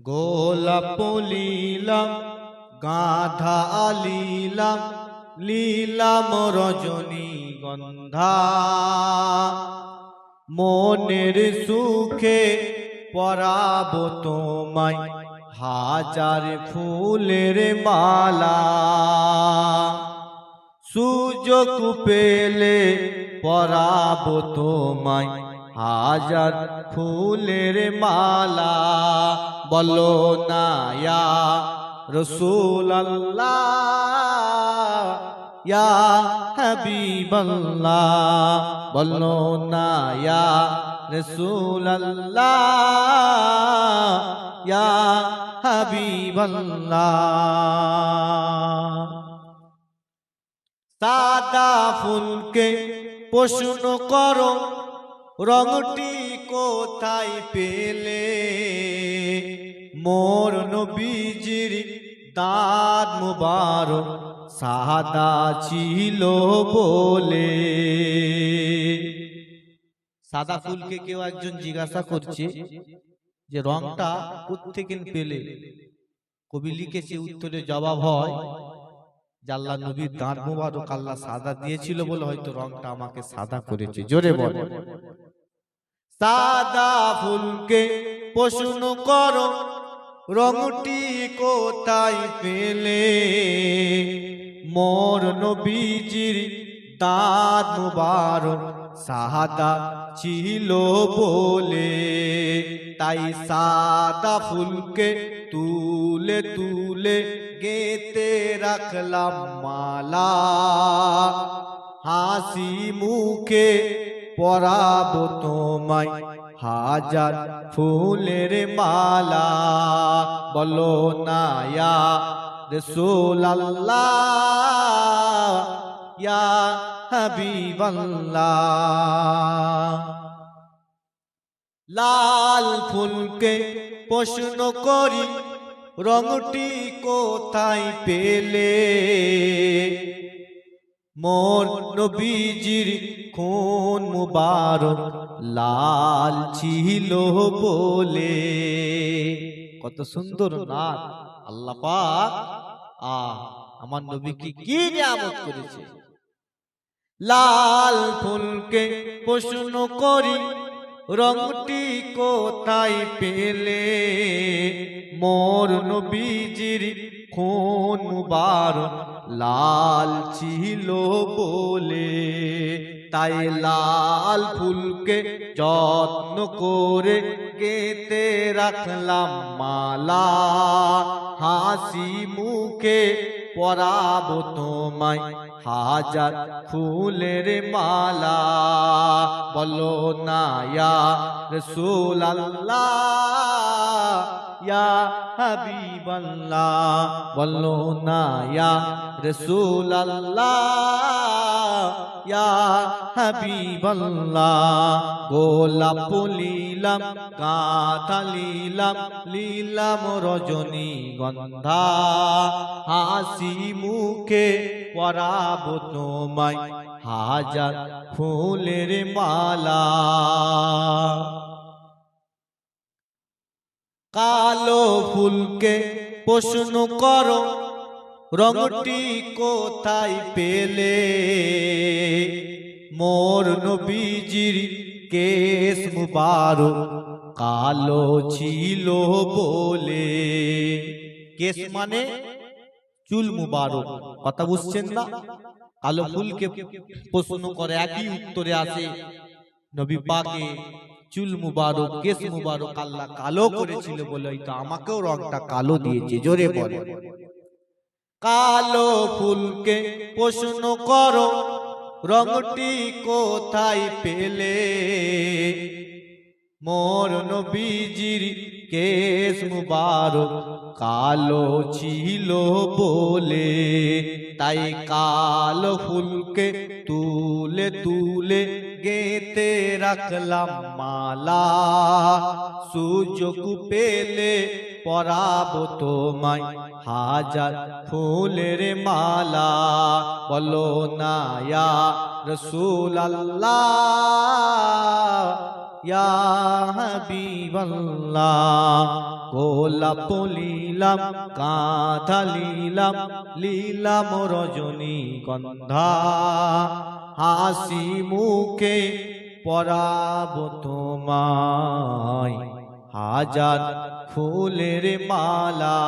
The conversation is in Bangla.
গোলাপ লীলাম গাধা লীলাম লীলাম রজনী গন্ধা। মনের সুখে পরাব তোমায় হাজার ফুলের মালা। সুযোগ পেলে পরাব তোমায় হাজার ফুলের মালা। বলো না ইয়া রসুল আল্লাহ ইয়া হাবিবাল্লাহ, বলো না ইয়া রসুল আল্লাহ ইয়া হাবিবাল্লাহ। সাদা ফুলকে প্রশ্ন করো রংটি কোথায় পেলে? মোর নবীজির দাঁত মুবারক সাদা ছিল বলে। সাদা ফুলকে কেউ একজন জিজ্ঞাসা করছে যে, রংটা কোত্থেকে পেলে? কবি লিখেছে, উত্তরে জবাব হয় আল্লাহ নবীর দাঁত মুবারক আল্লাহ সাদা দিয়েছিল বলে হয়তো রংটা আমাকে সাদা করেছে। জোরে বল। সাদা ফুলকে প্রশ্ন করো রংটি কোথায় পেলে? মোর নবীজির দাঁত মুবারক সাদা ছিল বলে। তাই সাদা ফুলকে তুলে তুলে গেতে রাখলাম মালা। হাসি মুখে পরাব তোমায় হাজার ফুলের মালা, বলো না ইয়া রসুল আল্লাহ ইয়া লাল ফুলকে প্রশ্ন করি রংটি কোথায় পেলে? মোর নবীজির খুন মুবারক লাল ছিল বলে। কত সুন্দর নাচ আল্লাহ পাক আ আমার নবীকে কি নিয়ামত করেছে? লাল ফুলকে প্রশ্ন করি, রংটি কোথায় পেলে? মোর নবীজির খুন বার লাল ছিল বলে। তাই লাল ফুলকে যত্ন করে গেতে রাখলাম মালা। হাসি মুখে পরাব তোমায় হাজার ফুলের মালা। বলো নায়া রসুল আল্লাহ ইয়া হাবিবাল্লাহ। বলো না, ইয়া রসুল আল্লাহ ইয়া হাবিবাল্লাহ। গোলাপ লীলাম কাঁথা লীলাম লীলাম রজনী গন্ধা। হাসি মুখে পরাব তোমায়, হাজার ফুলের মালা। কালো ফুলকে প্রশ্ন করো, রঙটি কোথায় পেলে? মোর নবীজির কেস মুবারক কালো ছিল বলে। কেস মানে চুল মুবারক, কথা বুঝছেন না? কালো ফুলকে প্রশ্ন করে, একই উত্তরে আসে, নবী পাকে চুল মুবারক কেস মুবারক আল্লাহ কালো করেছিল বলে তো আমাকেও রংটা কালো দিয়েছে, জোরে বলে। কালো ফুলকে প্রশ্ন করো রংটি কোথায় পেলে? মোর নবীজির কেস মুবারক, কালো ছিল বলে। তাই কালো ফুলকে তুলে তুলে গেতে রাখলাম মালা। সুযোগ পেলে পরাব তোমায় হাজার ফুলের মালা। বলো না ইয়া রসুল আল্লাহ ইয়া হাবিবাল্লাহ লীলাম কাঁধা লীলাম লীলাম রজনী গন্ধা, হাসি মুখে পরাব তোমায়, হাজার ফুলের মালা।